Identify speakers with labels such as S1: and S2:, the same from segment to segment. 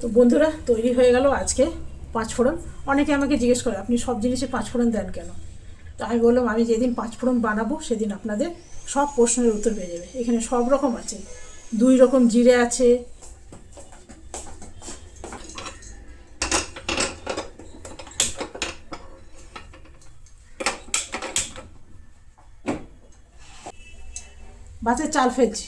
S1: তো বন্ধুরা, তৈরি হয়ে গেল আজকে পাঁচফোড়ন অনেকে আমাকে জিজ্ঞেস করে, আপনি সব জিনিসে পাঁচফোড়ন দেন কেন? তো আমি বললাম, আমি যেদিন পাঁচফোড়ন বানাবো, সেদিন আপনাদের সব প্রশ্নের উত্তর পেয়ে যাবে। এখানে সব রকম আছে। দুই রকম জিরে আছে। ভাতের চাল ফেলছি।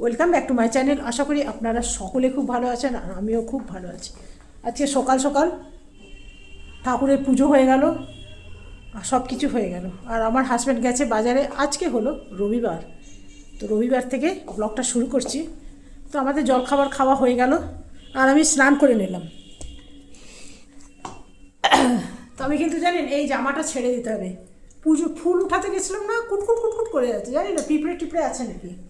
S1: Welcome back to my channel আশা করি আপনারা সকলে খুব ভালো আছেন আর আমিও খুব ভালো আছি। আজকে সকাল সকাল ঠাকুরের পুজো হয়ে গেল আর সব কিছু হয়ে গেল। আর আমার হাজব্যান্ড গেছে বাজারে। আজকে হলো রবিবার। তো রবিবার থেকে ব্লগটা শুরু করছি। তো আমাদের জলখাবার খাওয়া হয়ে গেল আর আমি স্নান করে নিলাম। তবে কিন্তু জানেন, এই জামাটা ছেড়ে দিতে হবে। পুজো ফুল উঠাতে গেছিলাম না, কুটকুট কুটকুট করে যাচ্ছে। জানি না, পিঁপড়ে টিপড়ে আছে নাকি?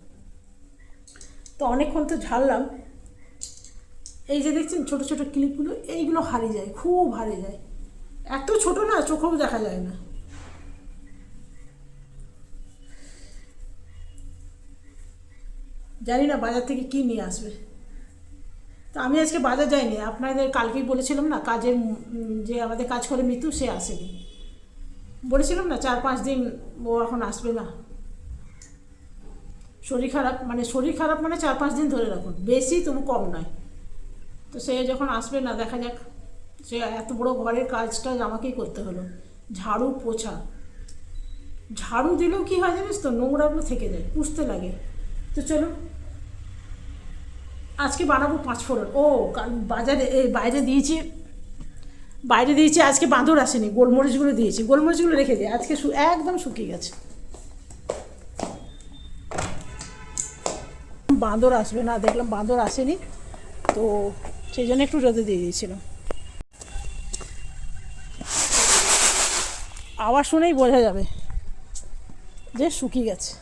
S1: তো অনেকক্ষণ তো ঝাড়লাম। এই যে দেখছেন ছোট ছোট ক্লিপগুলো, এইগুলো হারিয়ে যায়, খুব হারিয়ে যায়। এত ছোট না, চোখেও দেখা যায় না। জানি না বাজার থেকে কি নিয়ে আসবে। তো আমি আজকে বাজার যাইনি, আপনাদের কালকেই বলেছিলাম না, কাজের যে আমাদের কাজ করে মৃত্যু, সে আসেনি। বলেছিলাম না, চার পাঁচ দিন ও এখন আসবে না। শরীর খারাপ মানে শরীর খারাপ মানে চার পাঁচ দিন ধরে রাখুন। বেশি তবু কম নয়। তো সে যখন আসবে, না, দেখা যাক। সে এত বড় ঘরের কাজটা আমাকেই করতে হলো। ঝাড়ু পোছা। ঝাড়ু দিলেও কি হয় জানিস তো? নোংরাগুলো থেকে যায়, পুষতে লাগে। তো চলো, আজকে বানাবো পাঁচ ফোড়ন। ও বাজারে এই বাইরে দিয়েছি বাইরে দিয়েছি, আজকে বাঁদর আসেনি, গোলমরিচগুলো দিয়েছি। গোলমরিচগুলো রেখে দিই আজকে একদম শুকিয়ে গেছে। বাঁদর আসবে না, দেখলাম বাঁদর আসেনি, তো সেই জন্য একটু রোদে দিয়ে দিয়েছিলাম। আওয়াজ শুনেই বোঝা যাবে যে শুকিয়ে গেছে।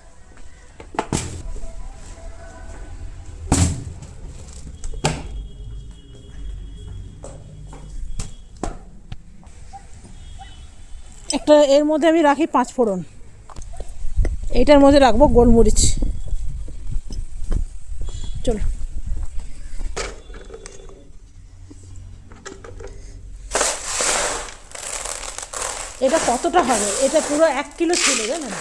S1: একটা এর মধ্যে আমি রাখি পাঁচ ফোড়ন। এইটার মধ্যে রাখব গোলমরিচ। চলো। এটা কতটা হবে? এটা পুরো এক কিলো ছিল জানেন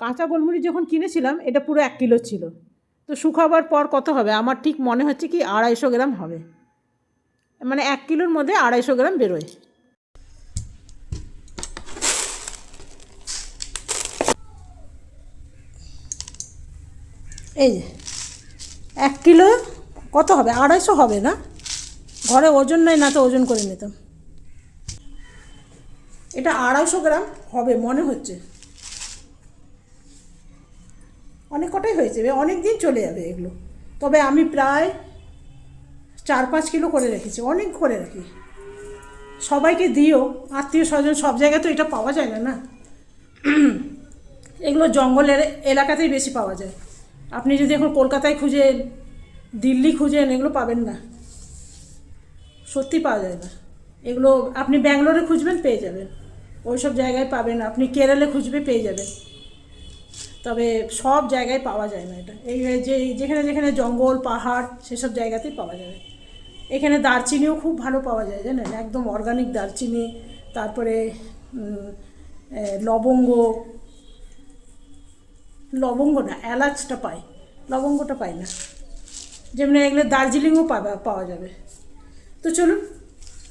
S1: কাঁচা গোলমরিচ যখন কিনেছিলাম, এটা পুরো এক কিলো ছিল। তো শুকাবার পর কত হবে? আমার ঠিক মনে হচ্ছে কি আড়াইশো গ্রাম হবে। মানে এক কিলোর মধ্যে আড়াইশো গ্রাম বেরোয়। এই যে, এক কিলো কত হবে? আড়াইশো হবে না? ঘরে ওজন নেই না তো ওজন করে নিতাম। এটা আড়াইশো গ্রাম হবে মনে হচ্ছে। অনেক কটাই হয়েছে অনেক দিন চলে যাবে এগুলো। তবে আমি প্রায় চার পাঁচ কিলো করে রেখেছি, অনেক করে রাখি। সবাইকে দিও, আত্মীয় স্বজন, সব জায়গায় তো এটা পাওয়া যায় না না? এগুলো জঙ্গলের এলাকাতেই বেশি পাওয়া যায়। আপনি যদি এখন কলকাতায় খুঁজেন দিল্লি খুঁজেন, এগুলো পাবেন না। সত্যি পাওয়া যায় না। এগুলো, আপনি ব্যাঙ্গালোরে খুঁজবেন, পেয়ে যাবেন। ওই সব জায়গায় পাবেন। আপনি কেরালে খুঁজবে, পেয়ে যাবেন। তবে সব জায়গায় পাওয়া যায় না এটা। এই যে যেখানে যেখানে জঙ্গল, পাহাড়, সেসব জায়গাতেই পাওয়া যাবে। এখানে দারচিনিও খুব ভালো পাওয়া যায়, জানেন? একদম অর্গানিক দারচিনি, তারপরে লবঙ্গ লবঙ্গ না এলাচটা পাই। লবঙ্গটা পাই না। যেমনি এগুলো দার্জিলিংও পাবা, পাওয়া যাবে। তো চলুন,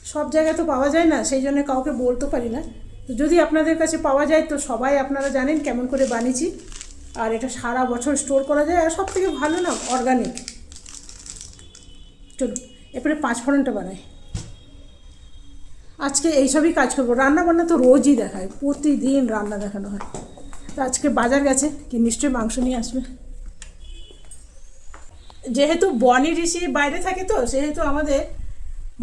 S1: সব জায়গায় তো পাওয়া যায় না, সেই জন্য কাউকে বলতে পারি না। তো যদি আপনাদের কাছে পাওয়া যায়, তো সবাই আপনারা জানেন কেমন করে বানিয়েছি। আর এটা সারা বছর স্টোর করা যায়, আর সব থেকে ভালো না, অর্গানিক। চলুন, এরপরে পাঁচ ফোড়নটা বানাই। আজকে এইসবই কাজ করব। রান্না বান্না তো রোজই দেখায়, প্রতিদিন রান্না দেখানো হয়। আজকে বাজার গেছে, কি নিশ্চয়ই মাংস নিয়ে আসবে। যেহেতু বনি ঋষি বাইরে থাকে তো, সেহেতু আমাদের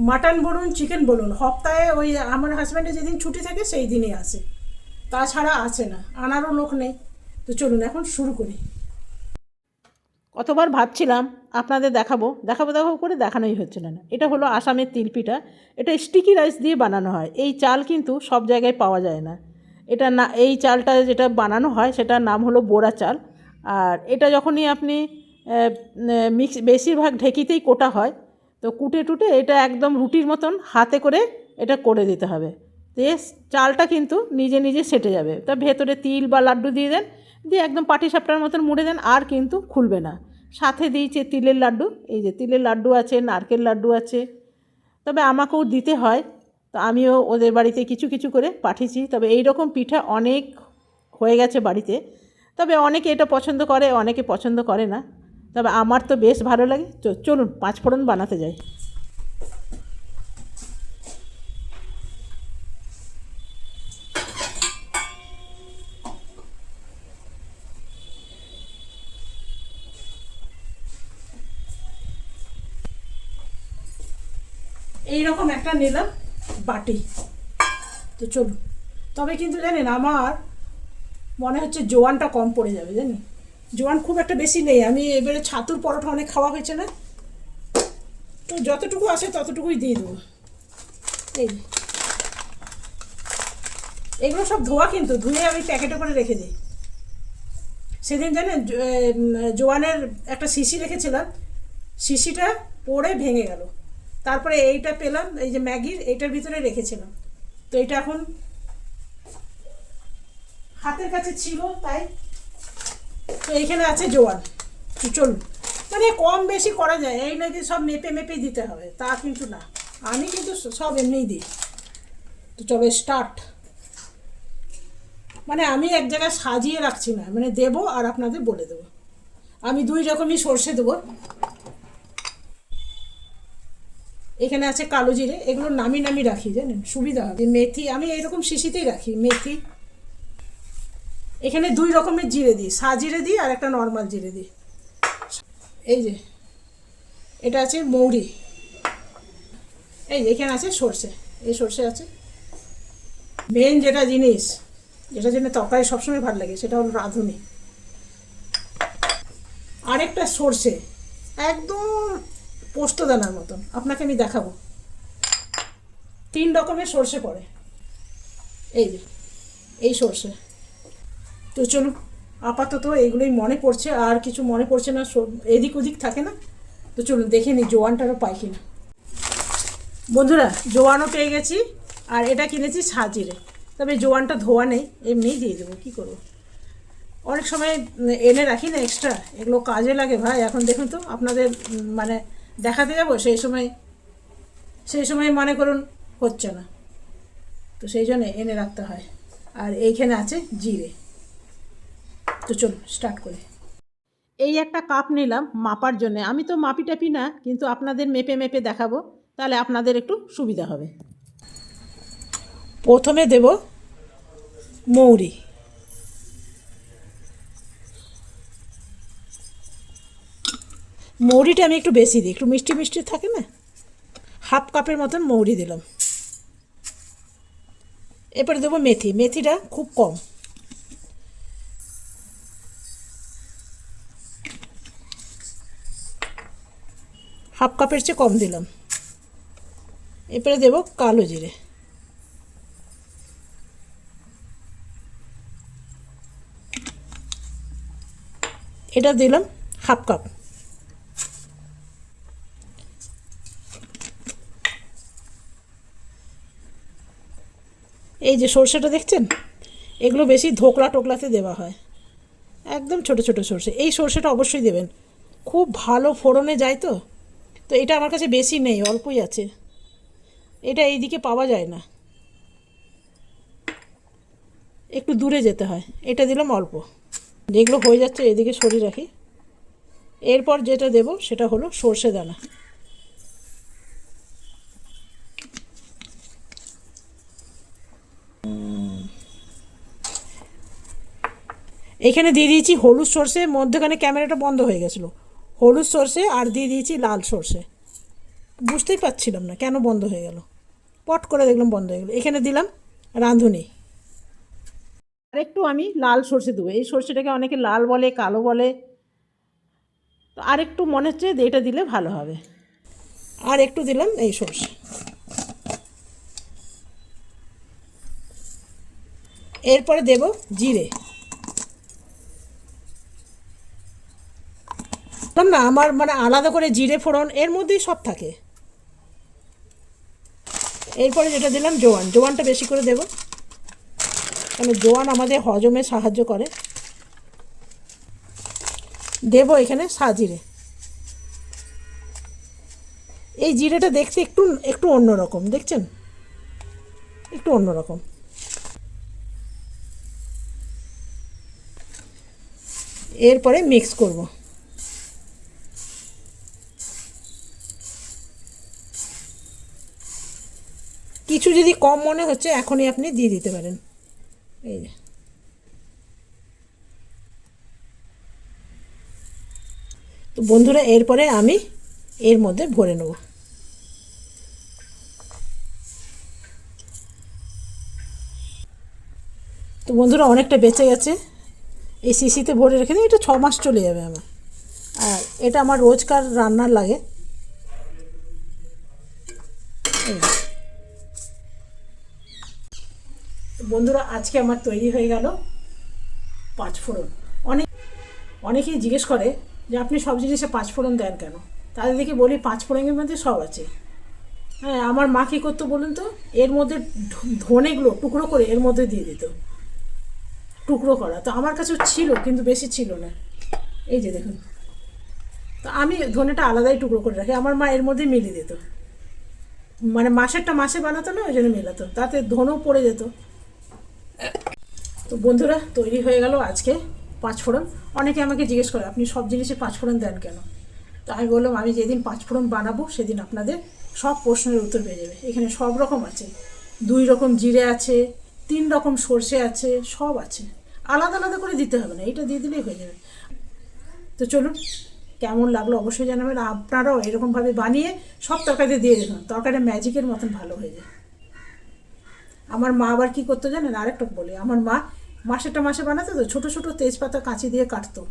S1: মাটন বলুন, চিকেন বলুন, সপ্তাহে ওই আমার হাজব্যান্ডের যেদিন ছুটি থাকে, সেই দিনই আসে। তাছাড়া আসে না, আনারও লোক নেই। তো চলুন এখন শুরু করি। কতবার ভাবছিলাম আপনাদের দেখাবো দেখাবো দেখাবো করে দেখানোই হচ্ছিল না। এটা হলো আসামের তিলপিঠা। এটা স্টিকি রাইস দিয়ে বানানো হয়। এই চাল কিন্তু সব জায়গায় পাওয়া যায় না। এটা না, এই চালটা যেটা বানানো হয় সেটার নাম হলো বোরা চাল। আর এটা যখনই আপনি মিক্স, বেশিরভাগ ঢেকিতেই কোটা হয়। তো কুটে টুটে এটা একদম রুটির মতন হাতে করে এটা করে দিতে হবে। দিয়ে চালটা কিন্তু নিজে নিজে সেটে যাবে। তা ভেতরে তিল বা লাড্ডু দিয়ে দেন, দিয়ে একদম পাটি সাপটার মতন মুড়ে দেন, আর কিন্তু খুলবে না। সাথে দিয়েছে তিলের লাড্ডু। এই যে তিলের লাড্ডু আছে, নারকেল লাড্ডু আছে। তবে আমাকেও দিতে হয়। তো আমিও ওদের বাড়িতে কিছু কিছু করে পাঠিয়েছি। তবে এই রকম পিঠা অনেক হয়ে গেছে বাড়িতে। তবে অনেকে এটা পছন্দ করে, অনেকে পছন্দ করে না। তবে আমার তো বেশ ভালো লাগে। চলুন, পাঁচ ফোড়ন বানাতে যাই। এইরকম একটা নিলাম। বাটি। তো চলুন। তবে কিন্তু জানেন আমার মনে হচ্ছে জোয়ানটা কম পড়ে যাবে জানি জোয়ান খুব একটা বেশি নেই। আমি এবারে ছাতুর পরোটা অনেক খাওয়া হয়েছে না? তো যতটুকু আসে ততটুকুই দিয়ে দেবো। এই এগুলো সব ধোয়া কিন্তু, ধুয়ে আমি প্যাকেটে করে রেখে দিই। সেদিন জানেন জোয়ানের একটা শিশি রেখেছিলাম। শিশিটা পড়ে ভেঙে গেল। তারপরে এইটা পেলাম, এই যে ম্যাগির এইটার ভিতরে রেখেছিলাম। তো এটা এখন হাতের কাছে ছিল, তাই। তো এইখানে আছে জোয়ান। তো চলুন। মানে কম বেশি করা যায়, এই যে সব মেপে মেপে দিতে হবে, তা কিন্তু না। আমি কিন্তু সব এমনিই দিই। তো চলো স্টার্ট মানে আমি এক জায়গায় সাজিয়ে রাখছি না মানে দেবো আর আপনাদের বলে দেবো। আমি দুই রকমই সর্ষে দেবো। এখানে আছে কালো জিরে, এগুলো নামি নামি রাখি, জানেন? সুবিধা হবে। মেথি, আমি এইরকম শিশিতেই রাখি, মেথি। এখানে দুই রকমের জিরে দিই, সা জিরে দিই আর একটা নর্মাল জিরে দিই। এই যে, এটা আছে মৌরি। এই যে, এখানে আছে সর্ষে, এই সর্ষে আছে। মেন যেটা জিনিস, যেটা জন্য তরকারি সবসময় ভালো লাগে, সেটা হলো রাঁধুনি। আরেকটা সর্ষে, একদম পোস্তদানার মতন। আপনাকে আমি দেখাবো। তিন রকমের সর্ষে পড়ে। এই যে, এই সর্ষে। তো চলুন, আপাতত এইগুলোই মনে পড়ছে, আর কিছু মনে পড়ছে না এদিক ওদিক থাকে না। তো চলুন, দেখে নিই জোয়ানটারও পাই কিনা। বন্ধুরা, জোয়ানও পেয়ে গেছি, আর এটা কিনেছি সাজিরে। তবে জোয়ানটা ধোয়া নেই, এমনিই দিয়ে দেবো, কী করব? অনেক সময় এনে রাখি না এক্সট্রা এগুলো কাজে লাগে ভাই। এখন দেখুন তো, আপনাদের মানে দেখাতে যাব? সেই সময় সেই সময় মনে করুন হচ্ছে না। তো সেই জন্য এনে রাখতে হয়। আর এইখানে আছে জিরে। তো চলুন স্টার্ট করি। এই একটা কাপ নিলাম মাপার জন্য। আমি তো মাপি টাপি না, কিন্তু আপনাদের মেপে মেপে দেখাবো। তাহলে আপনাদের একটু সুবিধা হবে। প্রথমে দেব মৌরি। মৌরিটা আমি একটু বেশি দিই, একটু মিষ্টি মিষ্টি থাকে না? হাফ কাপের মতন মৌরি দিলাম। এরপরে দেবো মেথি, মেথিটা খুব কম। হাফ কাপের চেয়ে কম দিলাম। এরপরে দেবো কালো জিরে। এটা দিলাম হাফ কাপ। এই যে সর্ষেটা দেখছেন? এগুলো বেশি ধোকলা টোকলাতে দেওয়া হয়। একদম ছোট ছোট সর্ষে। এই সর্ষেটা অবশ্যই দেবেন। খুব ভালো ফোড়নে যায় তো? তো এটা আমার কাছে বেশি নেই, অল্পই আছে। এটা এইদিকে পাওয়া যায় না। একটু দূরে যেতে হয়। এটা দিলাম অল্প। যেগুলো হয়ে যাচ্ছে, এদিকে সরিয়ে রাখি। এরপর যেটা দেব সেটা হলো সর্ষে দানা। এখানে দিয়ে দিয়েছি হলুদ সর্ষে, মধ্যখানে ক্যামেরাটা বন্ধ হয়ে গেছিল। হলুদ সর্ষে আর দিয়ে দিয়েছি লাল সর্ষে। বুঝতেই পারছিলাম না কেন বন্ধ হয়ে গেল। পট করে দেখলাম বন্ধ হয়ে গেলো। এখানে দিলাম রাঁধুনি। আর একটু আমি লাল সর্ষে দেবো। এই সর্ষেটাকে অনেকে লাল বলে, কালো বলে। তো আর একটু মনে হচ্ছে এটা দিলে ভালো হবে। আর একটু দিলাম এই সর্ষে। এরপরে দেব জিরে। না, আমার মানে আলাদা করে জিরে ফোড়ন, এর মধ্যেই সব থাকে। এরপরে যেটা দিলাম জোয়ান, জোয়ানটা বেশি করে দেব। কারণ জোয়ান আমাদের হজমে সাহায্য করে। দেব এখানে সাজিরে এই জিরেটা দেখতে একটু একটু অন্যরকম, দেখছেন? একটু অন্যরকম। এরপরে মিক্স করব। কিছু যদি কম মনে হচ্ছে, এখনই আপনি দিয়ে দিতে পারেন। এই যে। তো বন্ধুরা, এরপরে আমি এর মধ্যে ভরে নেব। তো বন্ধুরা, অনেকটা বেঁচে গেছে। এই সিসিতে ভরে রেখে দিই, এটা ছ মাস চলে যাবে আমার। আর এটা আমার রোজকার রান্নার লাগে। বন্ধুরা, আজকে আমার তৈরি হয়ে গেল পাঁচ ফোড়ন। অনেক অনেকেই জিজ্ঞেস করে যে আপনি সব জিনিসে পাঁচ ফোড়ন দেন কেন? তাদের দেখে বলি, পাঁচ ফোড়নের মধ্যে সব আছে। হ্যাঁ আমার মা কী করতো বলুন তো? এর মধ্যে ধনেগুলো, টুকরো করে এর মধ্যে দিয়ে দিত। টুকরো করা। তো আমার কাছেও ছিল, কিন্তু বেশি ছিল না। এই যে দেখুন। তো আমি ধনেটা আলাদাই টুকরো করে রাখি। আমার মা এর মধ্যে মিলিয়ে দিত। মানে মাসেরটা মাসে বানাতো না, ওই জন্য মেলাতো। তাতে ধনেও পড়ে যেত। তো বন্ধুরা, তৈরি হয়ে গেল আজকে পাঁচফোড়ন। অনেকে আমাকে জিজ্ঞেস করে, আপনি সব জিনিসে পাঁচফোড়ন দেন কেন? তো আমি বললাম, আমি যেদিন পাঁচফোড়ন বানাবো, সেদিন আপনাদের সব প্রশ্নের উত্তর পেয়ে যাবে। এখানে সব রকম আছে। দুই রকম জিরে আছে তিন রকম সর্ষে আছে, সব আছে। আলাদা আলাদা করে দিতে হবে না এটা দিয়ে দিলেই হয়ে যাবে। তো চলুন, কেমন লাগল অবশ্যই জানাবেন। আপনারাও এরকমভাবে বানিয়ে সব তরকারিতে দিয়ে দেখুন তরকারিটা ম্যাজিকের মতন ভালো হয়ে যায়। আমার মা আবার কি করতো জানেন? আরেকটা বলি। আমার মা মাসেরটা মাসে বানাতো তো, ছোটো ছোটো তেজপাতা কাঁচি দিয়ে কাটতো।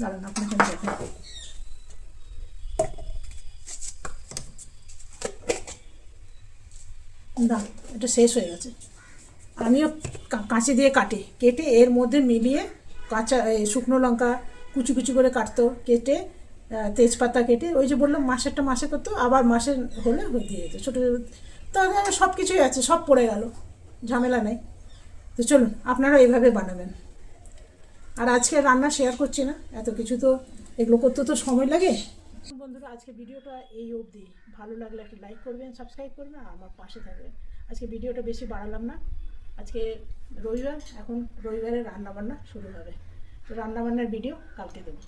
S1: দাঁড়ান, আপনাকে আমি না এটা শেষ হয়ে গেছে। আমিও কাঁচি দিয়ে কাটি, কেটে এর মধ্যে মিলিয়ে কাঁচা শুকনো লঙ্কা কুচি কুচি করে কাটতো, কেটে তেজপাতা কেটে, ওই যে বললাম মাসেরটা মাসে করতো, আবার মাসে হলে দিয়ে যেত ছোটো ছোটো তাহলে সব কিছুই আছে, সব পড়ে গেল, ঝামেলা নেই। তো চলুন আপনারা এইভাবে বানাবেন। আর আজকে রান্না শেয়ার করছি না, এত কিছু তো, এগুলো করতে তো সময় লাগে। বন্ধুরা, আজকে ভিডিওটা এই অবধি। ভালো লাগলে একটা লাইক করবেন সাবস্ক্রাইব করবেন, আর আমার পাশে থাকবেন। আজকে ভিডিওটা বেশি বাড়ালাম না। আজকে রবিবার, এখন রবিবারে রান্নাবান্না শুরু হবে। তো রান্নাবান্নার ভিডিও কালকে দেবো।